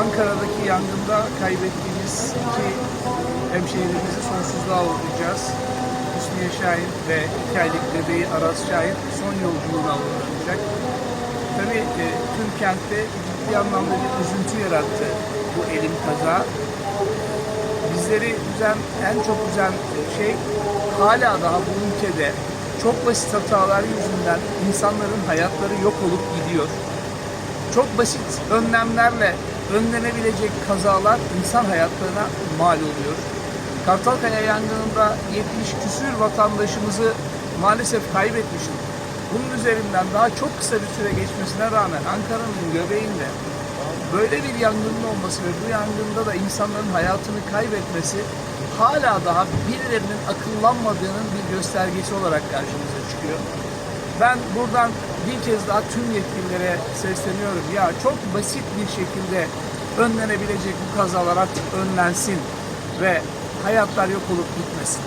Ankara'daki yangında kaybettiğimiz iki hemşehrimizi sonsuzluğa uğurlayacağız. Hüsniye Şahin ve iki aylık bebeği Aras Şahin son yolculuğuna uğurlanacak. Tabii e, tüm kentte ciddi anlamda bir üzüntü yarattı bu elim kaza. Bizleri üzen, en çok üzen şey hala daha bu ülkede çok basit hatalar yüzünden insanların hayatları yok olup gidiyor. Çok basit önlemlerle önlenebilecek kazalar insan hayatlarına mal oluyor. Kartalkaya yangınında 70 küsür vatandaşımızı maalesef kaybetmiştik. Bunun üzerinden daha çok kısa bir süre geçmesine rağmen Ankara'nın göbeğinde böyle bir yangının olması ve bu yangında da insanların hayatını kaybetmesi hala daha birilerinin akıllanmadığının bir göstergesi olarak karşımıza çıkıyor. Ben buradan bir kez daha tüm yetkililere sesleniyorum. Ya çok basit bir şekilde önlenebilecek bu kazalar artık önlensin ve hayatlar yok olup gitmesin.